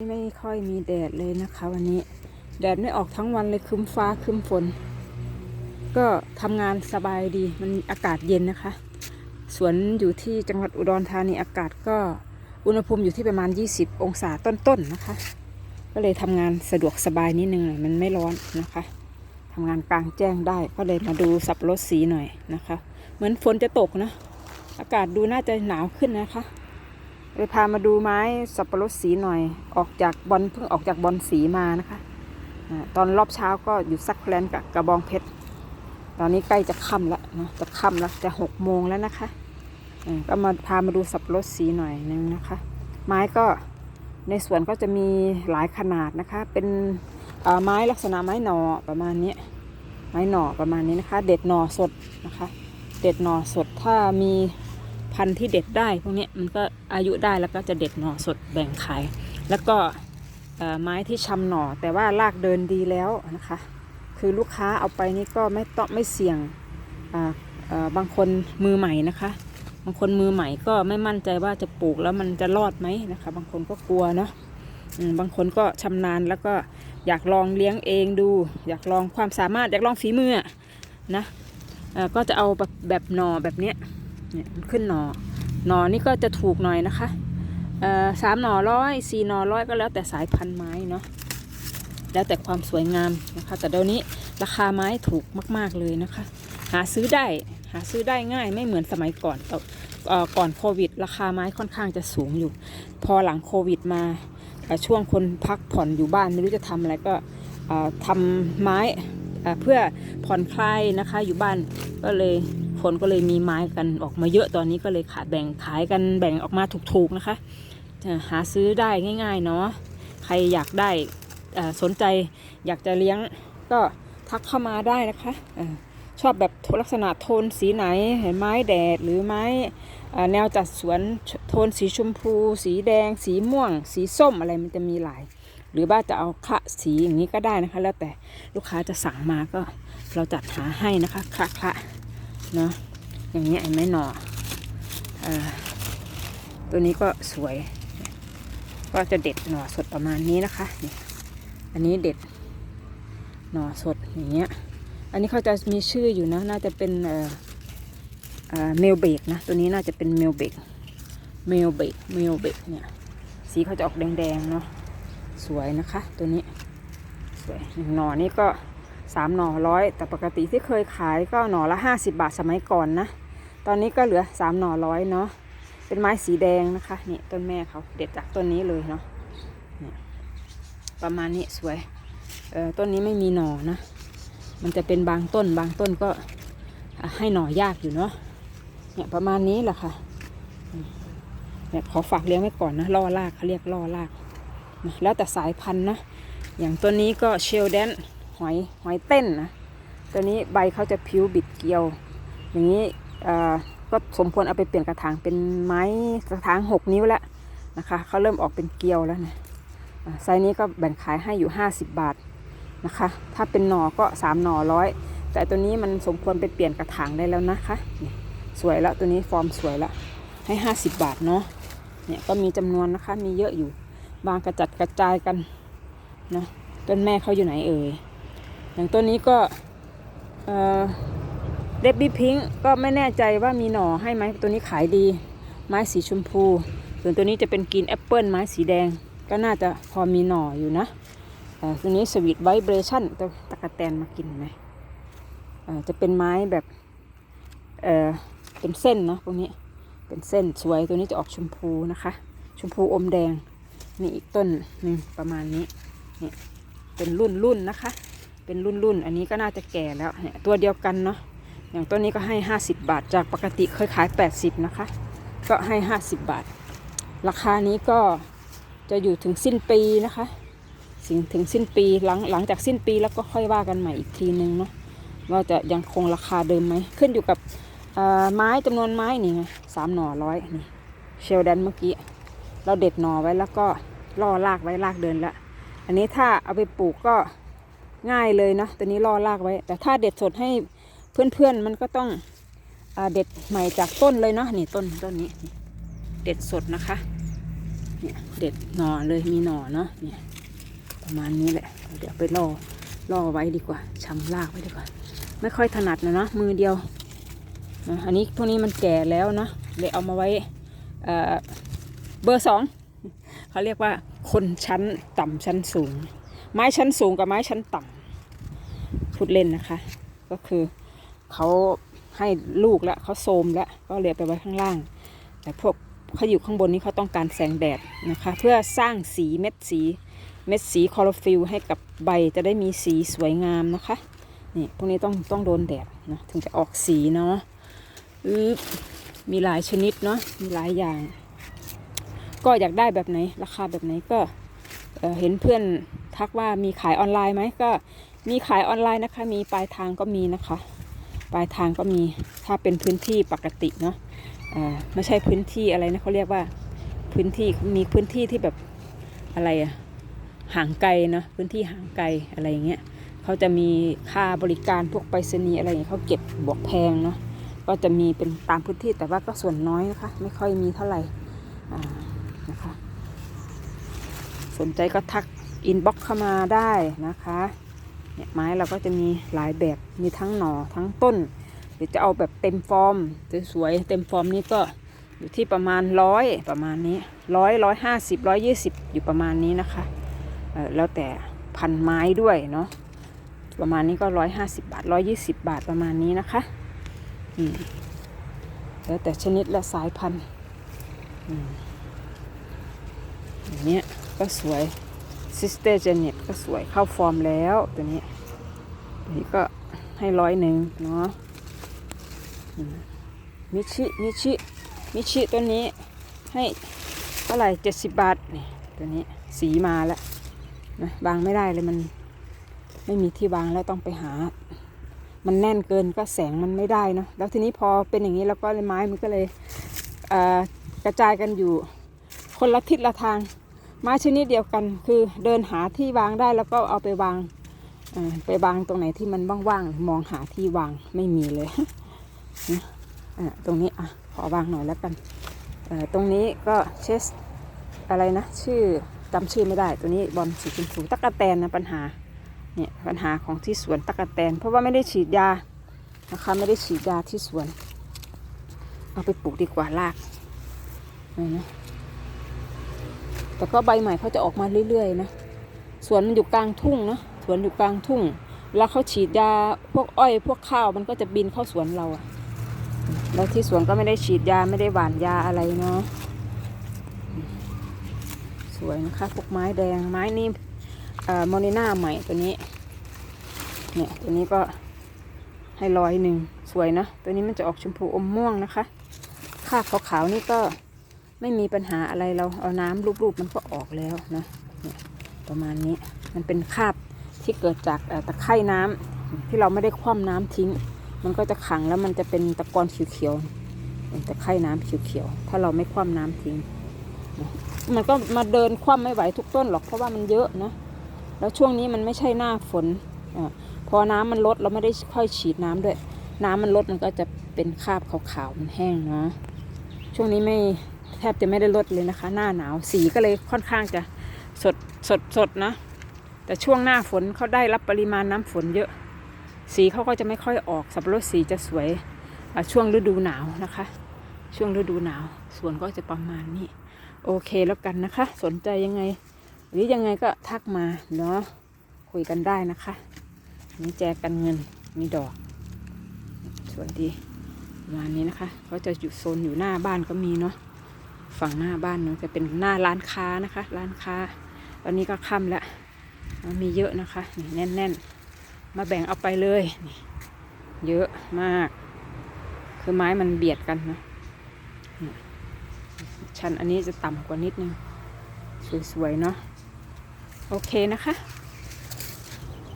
ไม่ค่อยมีแดดเลยนะคะวันนี้ แดดไม่ออกทั้งวันเลยครึ้มฟ้าครึ้มฝน ก็ทำงานสบายดีมันอากาศเย็นนะคะ สวนอยู่ที่จังหวัดอุดรธานีอากาศก็อุณหภูมิอยู่ที่ประมาณ 20 องศาต้นๆนะคะ ก็เลยทำงานสะดวกสบายนิดนึงหน่อยมันไม่ร้อนนะคะทำงานกลางแจ้งได้ก็เลยมาดูสับรดสีหน่อยนะคะ เหมือนฝนจะตกนะ อากาศดูน่าจะหนาวขึ้นนะคะ เลยพามาดูไม้สับปะรดสีหน่อย ออกจากบอลเพิ่งออกจากบอลสีมานะคะตอนรอบเช้าก็อยู่ซักแลนกับกระบองเพชร ตอนนี้ใกล้จะค่ำแล้วเนาะจะค่ำแล้วจะหกโมงแล้วนะคะก็มาพามาดูสับปะรดสีหน่อยนึงนะคะ ไม้ก็ในสวนก็จะมีหลายขนาดนะคะ เป็นไม้ลักษณะไม้หนอประมาณนี้ ไม้หนอประมาณนี้นะคะ เด็ดหนอสดนะคะ เด็ดหนอสดถ้ามี พันธุ์ที่เด็ดได้พวกนี้มันก็อายุได้แล้วก็จะเด็ดหน่อสดแบ่งขาย แล้วก็ไม้ที่ชำหน่อแต่ว่ารากเดินดีแล้วนะคะ คือลูกค้าเอาไปนี่ก็ไม่ต้องไม่เสี่ยงบางคนมือใหม่นะคะ บางคนมือใหม่ก็ไม่มั่นใจว่าจะปลูกแล้วมันจะรอดไหมนะคะ บางคนก็กลัวเนาะบางคนก็ชำนาญแล้วก็อยากลองเลี้ยงเองดู อยากลองความสามารถอยากลองฝีมือนะอ่อก็จะเอาแบบแบบหน่อแบบเนี้ย เนี่ยขึ้นหนอหนอนี่ก็จะถูกหน่อยนะคะสามหน่อร้อยสี่หน่อร้อยก็แล้วแต่สายพันธุ์ไม้เนาะแล้วแต่ความสวยงามนะคะ แต่เดี๋ยวนี้ราคาไม้ถูกมาก ๆเลยนะคะ หาซื้อได้หาซื้อได้ง่ายไม่เหมือนสมัยก่อนเอ่ก่อนโควิด ราคาไม้ค่อนข้างจะสูงอยู่ พอหลังโควิดมาช่วงคนพักผ่อนอยู่บ้านไม่รู้จะทำอะไรก็ทำไม้เพื่อผ่อนคลายนะคะอยู่บ้านก็เลย คนก็เลยมีไม้กันออกมาเยอะตอนนี้ก็เลยขายแบ่งขายกันแบ่งออกมาถูกๆนะคะหาซื้อได้ง่าย ๆ เนาะใครอยากได้สนใจอยากจะเลี้ยงก็ทักเข้ามาได้นะคะชอบแบบลักษณะโทนสีไหนเห็นไม้แดดหรือไม้แนวจัดสวนโทนสีชมพู สีแดง สีม่วง สีส้มอะไรมันจะมีหลาย หรือว่าจะเอาคะสีอย่างนี้ก็ได้นะคะ แล้วแต่ลูกค้าจะสั่งมาก็เราจัดหาให้นะคะคะคะ เนาะอย่างนี้ยไอ้ไม้หน่ออตัวนี้ก็สวย ก็จะเด็ดหน่อสดประมาณนี้นะคะนี่อันนี้เด็ดหน่อสดอย่างเงี้ย อันนี้เขาจะมีชื่ออยู่นะ น่าจะเป็นเอ่อเมลเบกนะ ตัวนี้น่าจะเป็นเมลเบกเมลเบกเมลเบกเนี่ย สีเขาจะออกแดงๆเนาะ สวยนะคะ ตัวนี้ สวยหน่อนี่ก็ สามหน่อร้อยแต่ปกติที่เคยขายก็หน่อละห้าสิบาทสมัยก่อนนะ ตอนนี้ก็เหลือสามหน่อร้อยเนาะเป็นไม้สีแดงนะคะนี่ต้นแม่เขาเด็ดจากต้นนี้เลยเนาะประมาณนี้สวยเออต้นนี้ไม่มีหน่อนะ มันจะเป็นบางต้นบางต้นก็ให้หน่อยากอยู่เนาะเนี่ยประมาณนี้แหละค่ะเนี่ยขอฝากเลี้ยงไว้ก่อนนะล่อลากเขาเรียกล่อลาก แล้วแต่สายพันธุ์นะ อย่างตัวนี้ก็เชลแดน หอยหอยเต้นนะตัวนี้ใบเขาจะผิวบิดเกลียว อย่างนี้ก็สมควรเอาไปเปลี่ยนกระถางเป็นไม้กระถางหกนิ้วแล้วนะคะเขาเริ่มออกเป็นเกลียวแล้วนะไซส์นี้ก็แบ่งขายให้อยู่ 50 บาทนะคะ ถ้าเป็นหน่อก็ 3 หน่อร้อยแต่ตัวนี้มันสมควรไปเปลี่ยนกระถางได้แล้วนะคะสวยแล้วตัวนี้ฟอร์มสวยแล้วให้ 50 บาทเนาะเนี่ยก็มีจำนวนนะคะมีเยอะอยู่ บางกระจัดกระจายกันนะต้นแม่เขาอยู่ไหนเอ่ย อย่างต้นนี้ก็เดบบี้พิงก็ไม่แน่ใจว่ามีหน่อให้ไหมตัวนี้ขายดี ไม้สีชมพู ส่วนตัวนี้จะเป็นกรีนแอปเปิลไม้สีแดง ก็น่าจะพอมีหน่ออยู่นะตัวนี้สวีทไวเบรชั่นตัวตะกะแตนมากินไหมจะเป็นไม้แบบเออเป็นเส้นเนาะพวกนี้เป็นเส้นสวยตัวนี้จะออกชมพูนะคะ ชมพูอมแดงนี่อีกต้นหนึ่งประมาณนี้นี่เป็นรุ่นรุ่นนะคะ เป็นรุ่นรุ่นอันนี้ก็น่าจะแก่แล้วเนี่ยตัวเดียวกันเนาะอย่างต้นนี้ก็ให้ 50 บาท จากปกติเคยขาย 80 นะคะ ก็ให้ 50 บาท ราคานี้ก็จะอยู่ถึงสิ้นปีนะคะถึงถึงสิ้นปีหลังหลังจากสิ้นปีแล้วก็ค่อยว่ากันใหม่อีกทีนึงเนาะว่าจะยังคงราคาเดิมไหมขึ้นอยู่กับไม้จำนวนไม้นี่ไงสามหน่อร้อยนี่เชลแดนเมื่อกี้ เราเด็ดหน่อไว้แล้วก็ล่อลากไว้ลากเดินละอันนี้ถ้าเอาไปปลูกก็ ง่ายเลยนะตัวนี้ล่อลากไว้ แต่ถ้าเด็ดสดให้เพื่อนๆมันก็ต้องอเด็ดใหม่จากต้นเลยเนาะนี่ต้นต้นนี้ เด็ดสดนะคะเนี่ยเด็ดหน่อเลยมีหน่อเนาะเนี่ยประมาณนี้แหละ เดี๋ยวไปล่อล่อไว้ดีกว่าชำรากไว้ดีกว่า ไม่ค่อยถนัดนะเนาะมือเดียวอันนี้พวกนี้มันแก่แล้วเนาะเลยเอามาไว้เบอร์สองเขาเรียกว่าคนชั้นต่ำชั้นสูง ไม้ชั้นสูงกับไม้ชั้นต่ำพูดเล่นนะคะ ก็คือเขาให้ลูกแล้วเขาโทรมแล้วก็เลยไปไว้ข้างล่าง แต่พวกเขาอยู่ข้างบนนี้เขาต้องการแสงแดดนะคะ เพื่อสร้างสีเม็ดสีเม็ดสีคลอโรฟิลให้กับใบจะได้มีสีสวยงามนะคะนี่พวกนี้ต้องต้องโดนแดดนะถึงจะออกสีเนาะมีหลายชนิดเนาะมีหลายอย่าง ก็อยากได้แบบไหนราคาแบบไหนก็เเห็นเพื่อน ทักว่ามีขายออนไลน์ไหมก็มีขายออนไลน์นะคะ มีปลายทางก็มีนะคะ ปลายทางก็มีถ้าเป็นพื้นที่ปกติเนาะไม่ใช่พื้นที่อะไรนะเขาเรียกว่าพื้นที่มีพื้นที่ที่แบบอะไรอะห่างไกลเนาะพื้นที่ห่างไกลอะไรอย่างเงี้ยเขาจะมีค่าบริการพวกไปรษณีย์อะไรอย่างเงี้ยเขาเก็บบวกแพงเนาะก็จะมีเป็นตามพื้นที่แต่ว่าก็ส่วนน้อยนะคะ ไม่ค่อยมีเท่าไหร่นะคะ สนใจก็ทัก อินบ็อกเข้ามาได้นะคะเนี่ยไม้เราก็จะมีหลายแบบมีทั้งหน่อทั้งต้นหรือจะเอาแบบเต็มฟอร์มสวยๆเต็มฟอร์มนี่ก็อยู่ที่ประมาณร้อยประมาณนี้ร้อยร้อยห้าสิบร้อยยี่สิบอยู่ประมาณนี้นะคะเออแล้วแต่พันไม้ด้วยเนาะประมาณนี้ก็ร้อยห้าสิบาทร้อยี่สิบาทประมาณนี้นะคะอืมแล้วแต่ชนิดและสายพันธุ์อืมอย่างเนี้ยก็สวย ซิสเตอร์เจเน็ตก็สวยเข้าฟอร์มแล้วตัวนี้ตัวนี้ก็ให้ร้อยหนึ่งเนาะมิชิมิชิมิชิตัวนี้ให้เท่าไหร่เจ็ดสิบบาทนี่ตัวนี้สีมาแล้วนะบางไม่ได้เลยมันไม่มีที่วางแล้วต้องไปหา มันแน่นเกินก็แสงมันไม่ได้เนาะแล้วทีนี้พอเป็นอย่างนี้แล้วก็เลยไม้มันก็เลยเกระจายกันอยู่คนละทิศละทาง ไม้ชนิดเดียวกัน คือเดินหาที่วางได้แล้วก็เอาไปวางไปวางตรงไหนที่มันว่างๆมองหาที่วางไม่มีเลยนะตรงนี้อะขอวางหน่อยแล้วกันตรงนี้ก็เชสอะไรนะ ชื่อจำชื่อไม่ได้ ตัวนี้บอลสีชมพูตั๊กแตนนะปัญหาเนี่ยปัญหาของที่สวนตะกะแตน เพราะว่าไม่ได้ฉีดยานะคะไม่ได้ฉีดยาที่สวน เอาไปปลูกดีกว่ารากนะ แต่ก็ใบใหม่เขาจะออกมาเรื่อยๆนะสวนมันอยู่กลางทุ่งนะสวนอยู่กลางทุ่งเวลาเขาฉีดยาพวกอ้อยพวกข้าวมันก็จะบินเข้าสวนเราอะแล้วที่สวนก็ไม่ได้ฉีดยาไม่ได้หว่านยาอะไรเนาะสวยนะคะพวกไม้แดงไม้นี่โมนิน่าใหม่ตัวนี้เนี่ยตัวนี้ก็ให้ร้อยหนึ่งสวยนะ ตัวนี้มันจะออกชมพูอมม่วงนะคะคราบขาวๆนี่ก็ ไม่มีปัญหาอะไรเราเอาน้ำรูปๆมันก็ออกแล้วนะประมาณนี้มันเป็นคราบที่เกิดจากตะไคร่น้ำที่เราไม่ได้คว่ำน้ำทิ้ง มันก็จะขังแล้วมันจะเป็นตะกอนเขียวๆเป็นตะไคร่น้ำเขียวๆถ้าเราไม่คว่ำน้ำทิ้ง มันก็มาเดินคว่ำไม่ไหวทุกต้นหรอกเพราะว่ามันเยอะนะแล้วช่วงนี้มันไม่ใช่หน้าฝนอพอน้ำมันลดเราไม่ได้ค่อยฉีดน้ำด้วย น้ำมันลดมันก็จะเป็นคราบขาวๆมันแห้งเนาะช่วงนี้ไม่ แทบจะไม่ได้ลดเลยนะคะ หน้าหนาวสีก็เลยค่อนข้างจะสดสดสดนะ แต่ช่วงหน้าฝนเขาได้รับปริมาณน้ำฝนเยอะ สีเขาก็จะไม่ค่อยออกสับปะรดสีจะสวยช่วงฤดูหนาวนะคะ ช่วงฤดูหนาวสวนก็จะประมาณนี้ โอเคแล้วกันนะคะ สนใจยังไง หรือยังไงก็ทักมาเนาะคุยกันได้นะคะนี่แจกันเงินมีดอกสวยดีประมาณนี้นะคะเขาจะอยู่โซนอยู่หน้าบ้านก็มีเนาะ ฝั่งหน้าบ้านเนาะจะเป็นหน้าร้านค้านะคะ ร้านค้า ตอนนี้ก็ค่ำแล้วมีเยอะนะคะนี่แน่น ๆ มาแบ่งเอาไปเลยนี่เยอะมาก คือไม้มันเบียดกันนะชั้นอันนี้จะต่ำกว่านิดนึง สวย ๆ เนาะโอเคนะคะ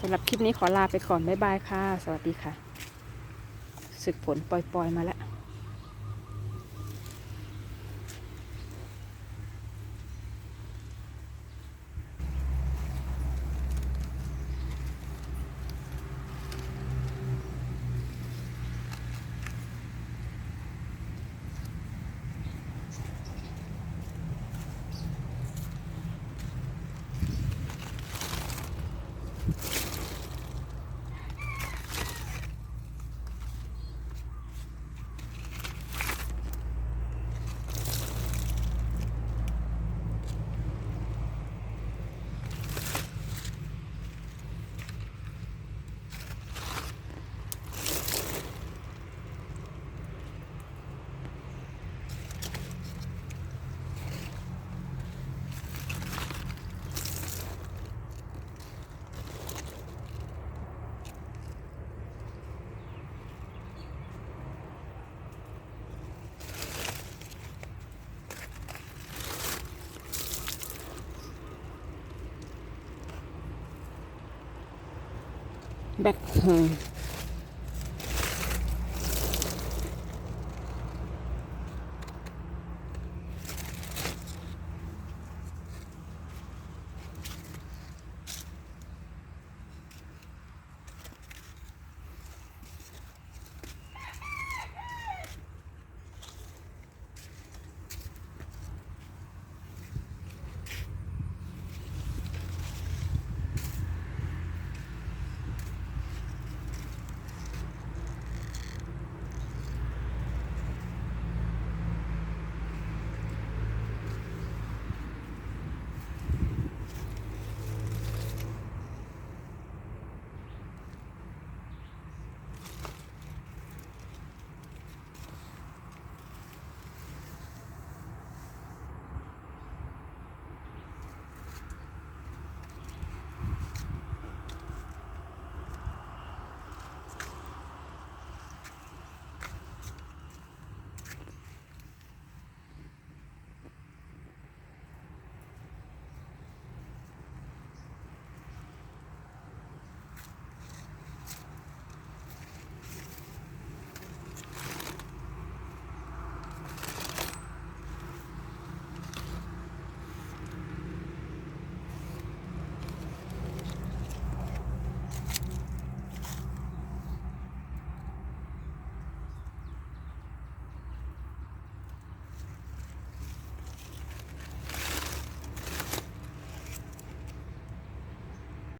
สำหรับคลิปนี้ขอลาไปก่อน บ๊ายบายค่ะ สวัสดีค่ะ สึกผลปล่อย ๆ มาแล้ว แบ็คโฮ